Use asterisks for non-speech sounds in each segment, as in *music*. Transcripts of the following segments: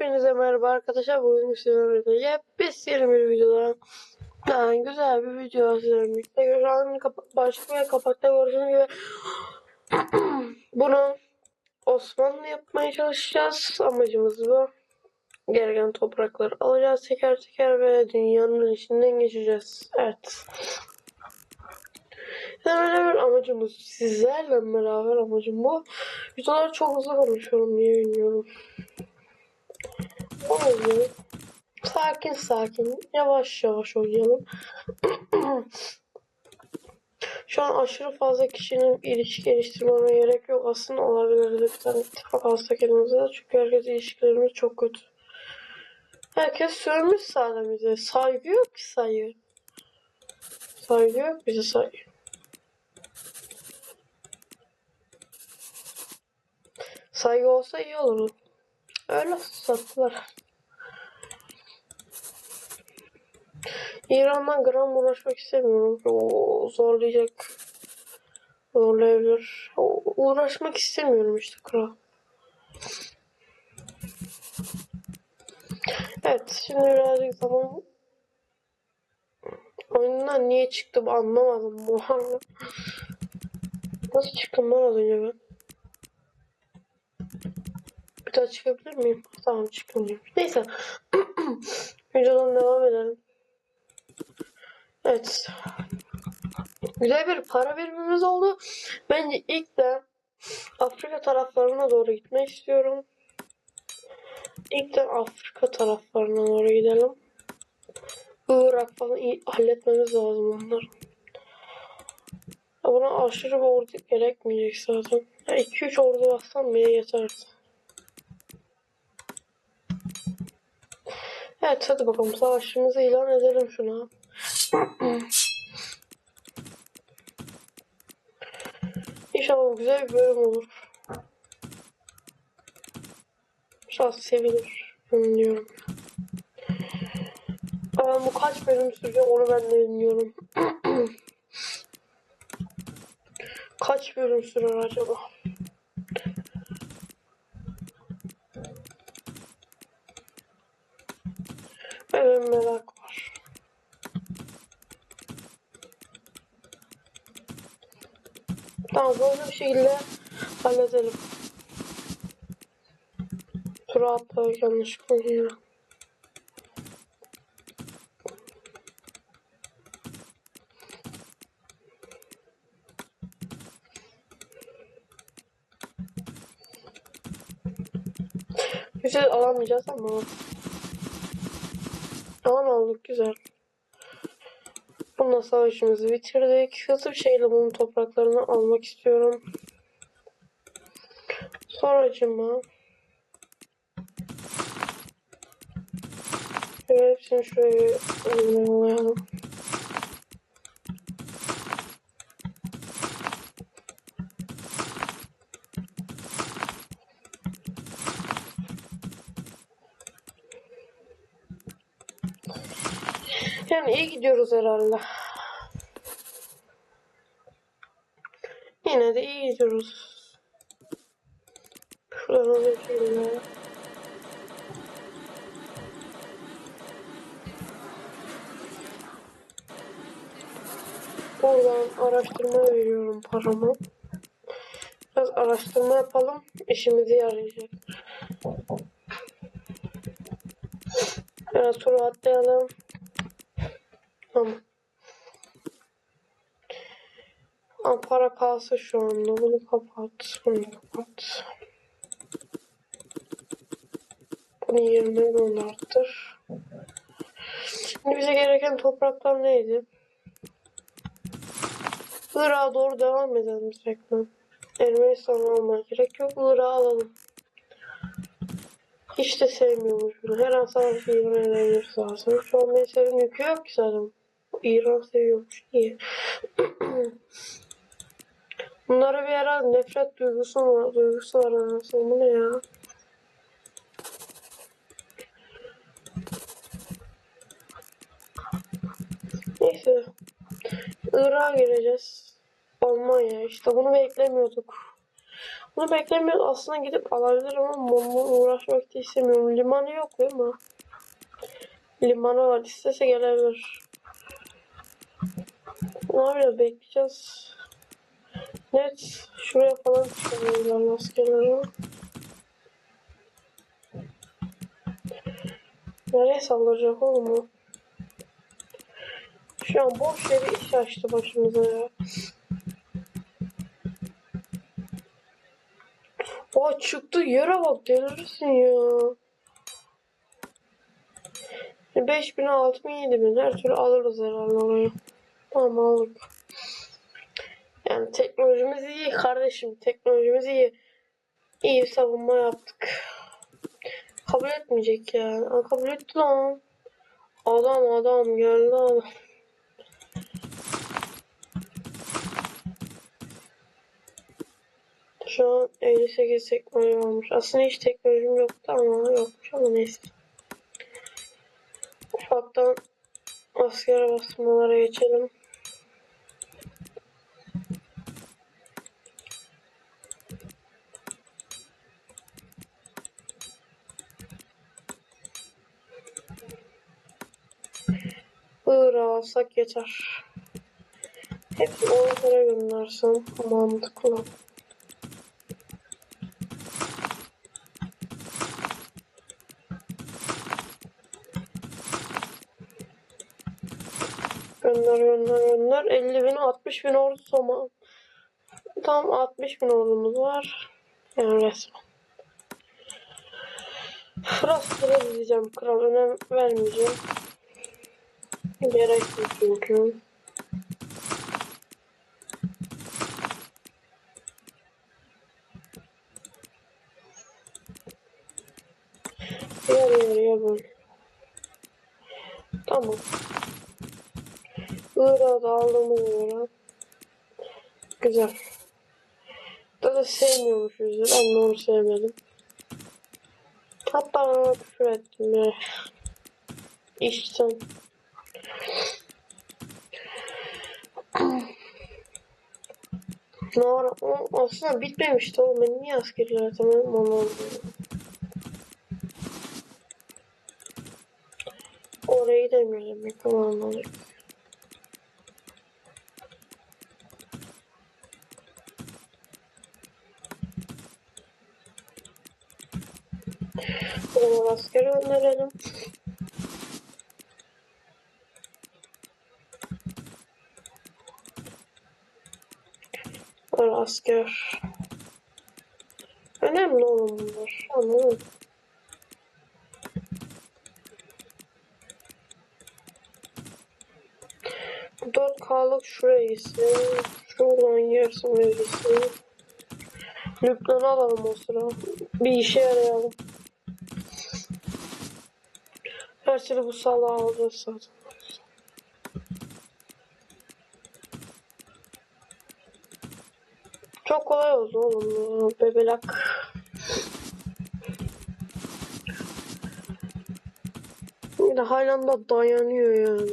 Hepinize merhaba arkadaşlar. Bugün sizlerle yepyeni bir videoda yani güzel bir video sizlerle birlikte. Kapa- başlık ve kapakta gördüğünüz gibi *clears throat* bunu Osmanlı yapmaya çalışacağız. Amacımız bu. Gereken toprakları alacağız teker teker ve dünyanın içinden geçeceğiz. Evet. Bir amacımız sizlerle beraber amacım bu. Videoları çok hızlı konuşuyorum niye bilmiyorum. O yüzden sakin sakin yavaş yavaş oynayalım. *clears throat* Şu an aşırı fazla kişinin ilişki geliştirmeme gerek yok. Aslında olabilir bir tane ittifak alsak elimize. Çünkü herkes ilişkilerimiz çok kötü. Herkes sövmüş zaten bize. Saygı yok ki saygı. Saygı yok bize saygı. Saygı olsa iyi olur. Öyle sattılar. İran'dan gram uğraşmak istemiyorum. O zorlayacak. Zorlayabilir. O, uğraşmak istemiyorum işte kral. Evet şimdi birazcık zaman oyundan niye çıktım anlamadım bu arada. Nasıl çıktım lan az önce ben? Bir daha çıkabilir miyim? Tamam çıkamıyorum. Neyse. *clears throat* Videodan devam edelim. Evet. Güzel bir para birimimiz oldu. Bence ilk de Afrika taraflarına doğru gitmek istiyorum. İlk de Afrika taraflarına doğru gidelim. Irak falan iyi halletmemiz lazım onları. Buna aşırı bir ordu gerekmeyecek zaten. 2-3 ordu bassam bile yeterdi. Evet hadi bakalım savaşımızı ilan edelim şuna. İnşallah güzel bir bölüm olur. İnşallah sevilir. Bilmiyorum. Ama bu kaç bölüm sürecek onu ben de bilmiyorum. *clears throat* kaç bölüm sürer acaba? Evet merak var. Tamam böyle bir şekilde halledelim. Tura atlayak yanlışlıkla geliyor. Güzel alamayacağız ama. Alan aldık güzel. Bununla savaşımızı bitirdik. Hızlı bir şekilde bunun topraklarını almak istiyorum. Sonracıma Şöyle hepsini şuraya uygulayalım. İyi gidiyoruz herhalde. Yine de iyi gidiyoruz. Şuradan alayım şöyle. Buradan araştırma veriyorum paramı. Biraz araştırma yapalım. İşimize yarayacak. Biraz sonra atlayalım. Tamam. Ama para kalsa şu anda. Bunu kapat. Bunu kapat. Bunu 20 bunu arttır. Şimdi bize gereken topraklar neydi? Irak'a doğru devam edelim tekrar. Ermenistan'ı almaya gerek yok. Irak'ı alalım. Hiç de sevmiyormuş bunu. Her an savaşı ilan edebilir zaten. Şu an mesela yükü yok ki zaten. İran seviyormuş. İyi. *clears throat* Bunlara bir ara nefret duygusu var. Duygusu var anasını. Bu ne ya? Neyse. Irak'a gireceğiz. Almanya işte bunu beklemiyorduk. Bunu beklemiyoruz. Aslında gidip alabilirim ama bununla uğraşmak da istemiyorum. Limanı yok değil mi? Limanı var. İstese gelebilir. Ne yapacağız? Bekleyeceğiz. Net şuraya falan çıkamıyorlar askerleri. Nereye saldıracak oğlum o? Şu an boş yere iş açtı başımıza ya. Aa çıktı yere bak delirirsin ya. 5000 6000 7000 her türlü alırız herhalde orayı. Tamam aldık. Yani teknolojimiz iyi kardeşim. Teknolojimiz iyi. İyi savunma yaptık. Kabul etmeyecek yani. Aa, kabul etti lan. Adam adam geldi adam. Şu an 58 teknoloji varmış. Aslında hiç teknolojim yoktu ama yokmuş ama neyse. Ufaktan asker basmalara geçelim. Iğra alsak yeter. Hep Ankara göndersem mantıklı. Gönder gönder gönder. 50 bin 60 bin ordu soma. Tam 60 bin ordumuz var. Yani resmen. Frasları diyeceğim. Kral önem vermeyeceğim. Yok çünkü. Yarı. Tamam. Irak'da aldığımız göre. Güzel. Da da sevmiyormuşuz. Ben de onu sevmedim. Hatta ona küfür ettim ya. Ne var? O aslında bitmemişti oğlum. Ben niye askerler atamadım onu anlamadım. Orayı demiyorum. Ben onu anladım. Buraya asker gönderelim. Var asker. Önemli oğlum bunlar. Anladın? Bu 4K'lık şuraya gitsin. Şuradan yersin ve gitsin. Lübnan'ı alalım o sıra. Bir işe yarayalım. Her türlü bu salağı alacağız zaten. Çok kolay oldu oğlum ya. Bebelak. Bir de halen de dayanıyor yani.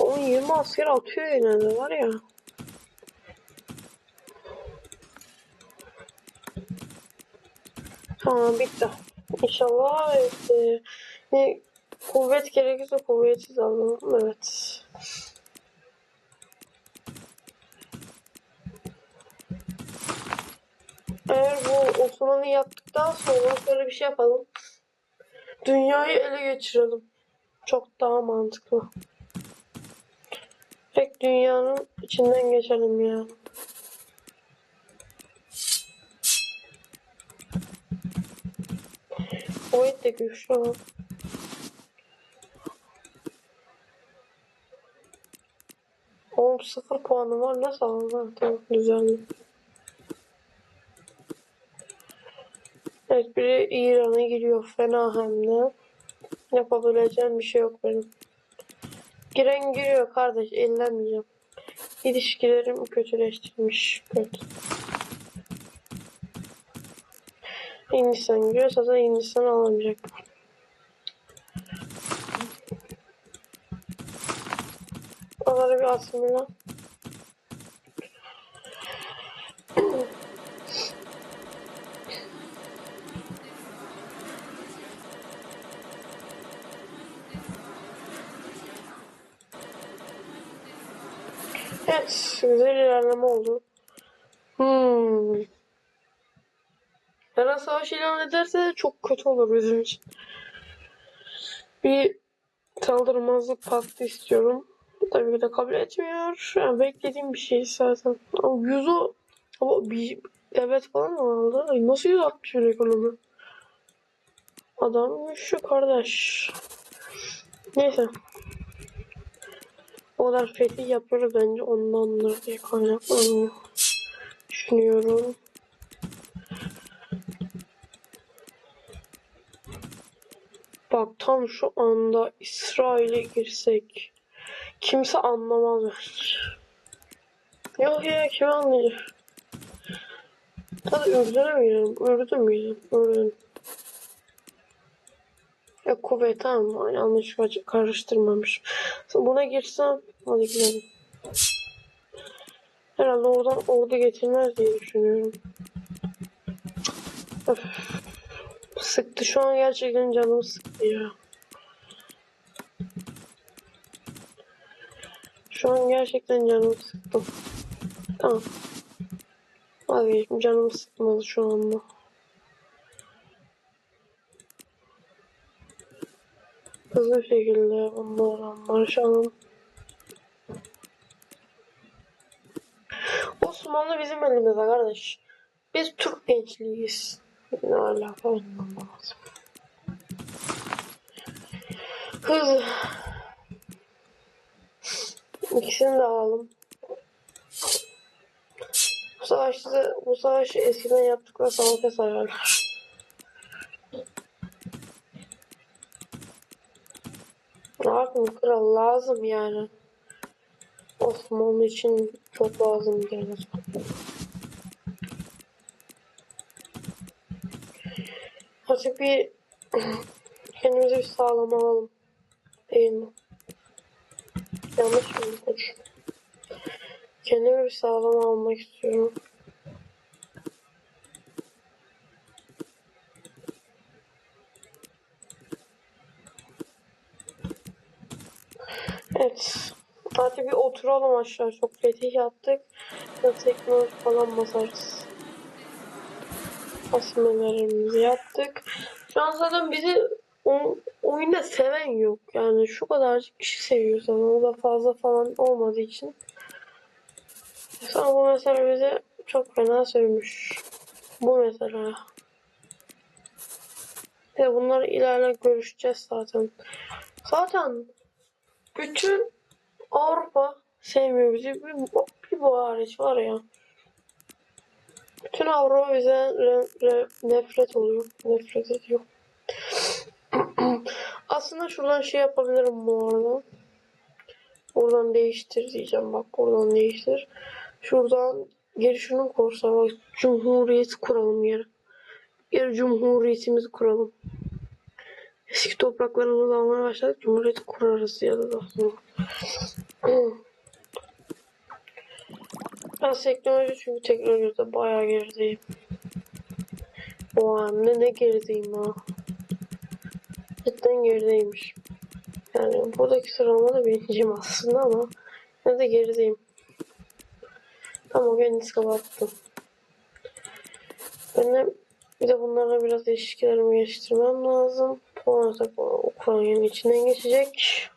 Onun 20 asker atıyor yine de var ya. Tamam bitti. İnşallah evet, ne kuvvet gerekirse kuvvetsiz alalım. Evet. Eğer bu Osman'ı yaptıktan sonra şöyle bir şey yapalım. Dünyayı ele geçirelim. Çok daha mantıklı. Tek dünyanın içinden geçelim ya. Kuvvet de güçlü. Sıfır puanı var. Nasıl aldın? Tamam düzenli. Evet biri İran'a giriyor. Fena hem de. Yapabileceğim bir şey yok benim. Giren giriyor kardeş. Ellemeyeceğim. İlişkilerim kötüleştirmiş. Kötü. Hindistan giriyor. Zaten Hindistan alamayacak. Onları bir asimile. Evet, güzel ilerleme oldu. Hmm. Her savaş ilan ederse çok kötü olur bizim için. Bir saldırmazlık paktı istiyorum. Tabii ki de kabul etmiyor. Yani beklediğim bir şey zaten. Ama 100 o ama bir devlet falan mı aldı? Ay nasıl 160 bin ekonomi? Adam güçlü kardeş. Neyse. O kadar fetih yapıyoruz bence ondandır diye kaynaklanıyor. Düşünüyorum. Bak tam şu anda İsrail'e girsek kimse anlamaz. Yok ya kim anlayacak? Hadi Ürdün'e mi girelim? Ürdün mü girelim? Ürdün. Ya kuvvet tamam yanlış karıştırmamış. Buna girsem hadi girelim. Herhalde oradan ordu getirmez diye düşünüyorum. Öf. Sıktı şu an gerçekten canım sıktı ya. Şu an gerçekten canım sıktı. Tamam. Vazgeçtim canım sıkmadı şu anda. Hızlı şekilde bunlara marşalım. Osmanlı bizim elimizde kardeş. Biz Türk gençliğiyiz. Ne alaka anlamadım. Hız. İkisini de alalım. Bu savaşta bu savaşı eskiden yaptıkları savaşa sayarlar. Rahat mı kral lazım yani. Osmanlı için çok lazım yani. Artık bir *clears throat* kendimize bir sağlam alalım. Değil mi? Yanlış mı? Dur. Kendime bir sağlam almak istiyorum. Evet. Hadi bir oturalım aşağı. Çok fetih yaptık. Ya teknoloji falan basarız. Asmalarımızı yaptık. Şu an zaten bizi o, oyunda seven yok. Yani şu kadarcık kişi seviyor sana. O da fazla falan olmadığı için. Sonra bu mesela bizi çok fena sevmiş. Bu mesela. Ve bunları ilerle görüşeceğiz zaten. Zaten bütün Avrupa sevmiyor bizi. Bir, bir bu hariç var ya. Bütün Avrupa bize re, re, nefret oluyor. Nefret ediyor. Aslında şuradan şey yapabilirim bu arada. Buradan değiştir diyeceğim. Bak buradan değiştir. Şuradan geri şunu korsa bak. Cumhuriyet kuralım geri. Geri cumhuriyetimizi kuralım. Eski topraklarımızı almaya başladık. Cumhuriyeti kurarız ya da sonra. Ben teknoloji çünkü teknolojide bayağı gerideyim. O hem ne gerideyim ha. Cidden gerideymiş. Yani buradaki sıralamada birinciyim aslında ama ne de gerideyim. Tamam kendisi kapattım. Benim bir de bunlarla biraz ilişkilerimi geliştirmem lazım. Puan Ukrayna'nın içinden geçecek.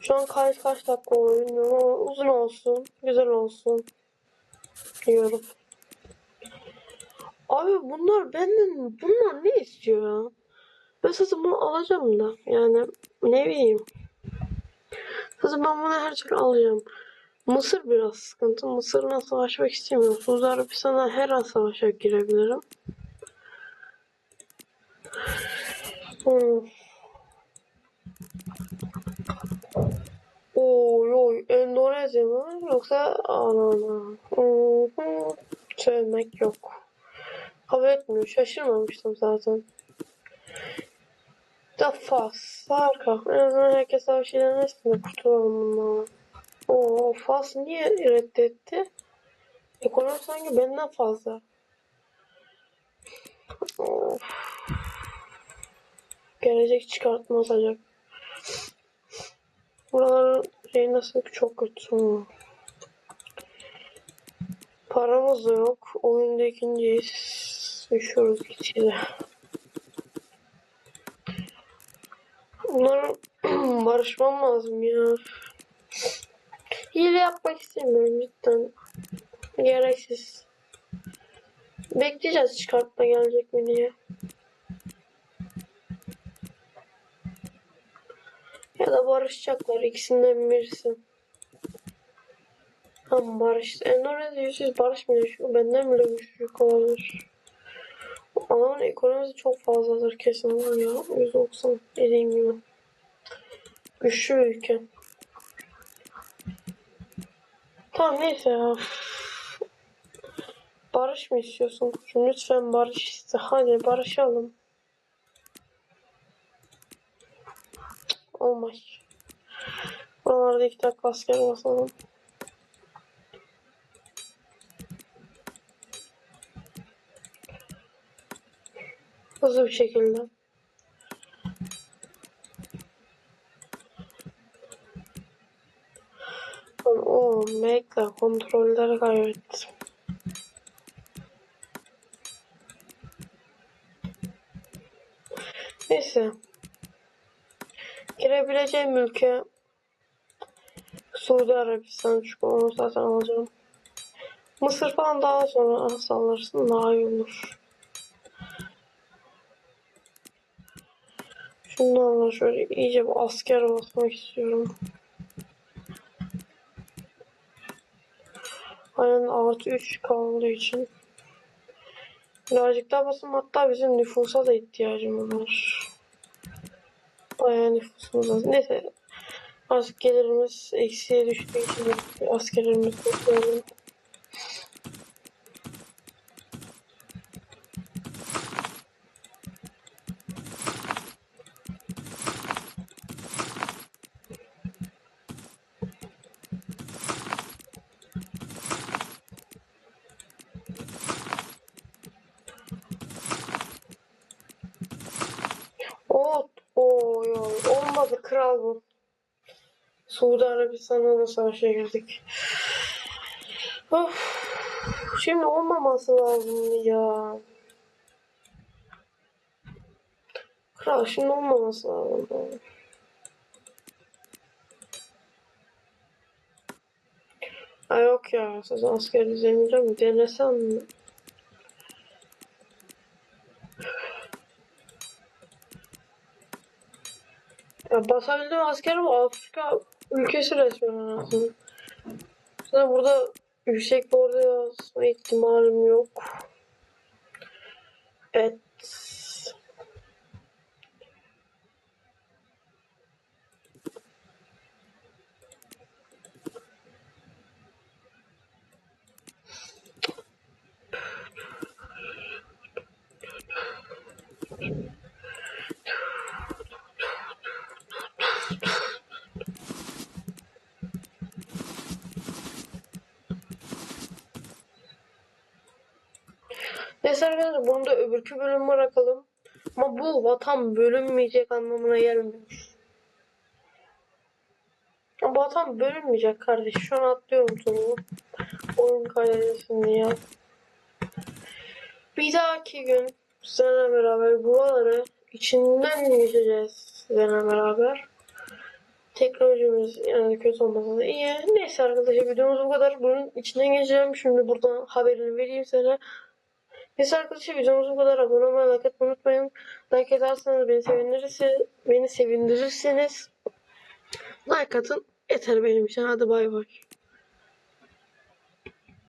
Şu an kaç kaç dakika bilmiyorum ama uzun olsun. Güzel olsun. Diyorum. Abi bunlar benden bunlar ne istiyor ya? Ben zaten bunu alacağım da. Yani ne bileyim. Zaten ben bunu her türlü alacağım. Mısır biraz sıkıntı. Mısır'la savaşmak istemiyorum. Suudi Arabistan'a her an savaşa girebilirim. Hmm. Oy oy Endonezya mı yoksa Anana? Hmm. Sevmek yok. Kabul etmiyor. Şaşırmamıştım zaten. Da Fas. Harika. En azından herkes her şeyden üstünde kurtulalım bundan. Oo Fas niye reddetti? Ekonomi sanki benden fazla. Gelecek çıkartmaz acaba. Buraların şey nasıl çok kötü. Paramız da yok. Oyunda ikinciyiz. Düşüyoruz gitgide. Bunların *clears throat* barışmam lazım ya. Hile yapmak istemiyorum cidden. Gereksiz. Bekleyeceğiz çıkartma gelecek mi diye. Ya da barışacaklar ikisinden birisi. Ama barış. Endonezya yüzsüz barışmıyor. Şu benden bile güçlü olabilir. Adamın ekonomisi çok fazladır kesin var ya. 190 dediğim gibi. Güçlü bir ülke. Tamam neyse ya. Barış mı istiyorsun? Lütfen barış iste. Hadi barışalım. Olmaz. Buralarda iki dakika asker basalım. Hızlı bir şekilde. O mega kontrolleri kaybettim. Neyse. Girebileceğim ülke Suudi Arabistan çünkü onu zaten alacağım. Mısır falan daha sonra sallarsın daha iyi olur. Şunlarla şöyle iyice bir asker basmak istiyorum. Aynen artı 3 kaldığı için. Birazcık daha basın hatta bizim nüfusa da ihtiyacımız var. Bayağı nüfusumuz var. Neyse artık gelirimiz eksiye düştüğü için askerlerimizi toplayalım. O, oy, oy, olmadı kral bu. Suudi Arabistan'la da savaşa girdik. Of, şimdi olmaması lazım ya. Kral şimdi olmaması lazım. Ay yok ya, siz asker izlemeyeceğim. Denesem mi? Ya basabildiğim asker bu Afrika ülkesi resmen anasını. Sana burada yüksek bir orada yazma ihtimalim yok. Evet. Neyse arkadaşlar bunu da öbürkü bölüme bırakalım. Ama bu vatan bölünmeyecek anlamına gelmiyor. Ama Vatan bölünmeyecek kardeş. Şu an atlıyorum turu. Oyun kaydetsin diye. Bir dahaki gün sizlerle beraber buraları içinden geçeceğiz sizlerle beraber. Teknolojimiz yani kötü olmasa da iyi. Neyse arkadaşlar videomuz bu kadar. Bunun içinden geçeceğim. Şimdi buradan haberini vereyim sana. Neyse arkadaşlar videomuz bu kadar. Abone olmayı, like atmayı unutmayın. Like ederseniz beni sevindirirsiniz. Beni sevindirirsiniz. Like atın. Yeter benim için. Hadi bay bay.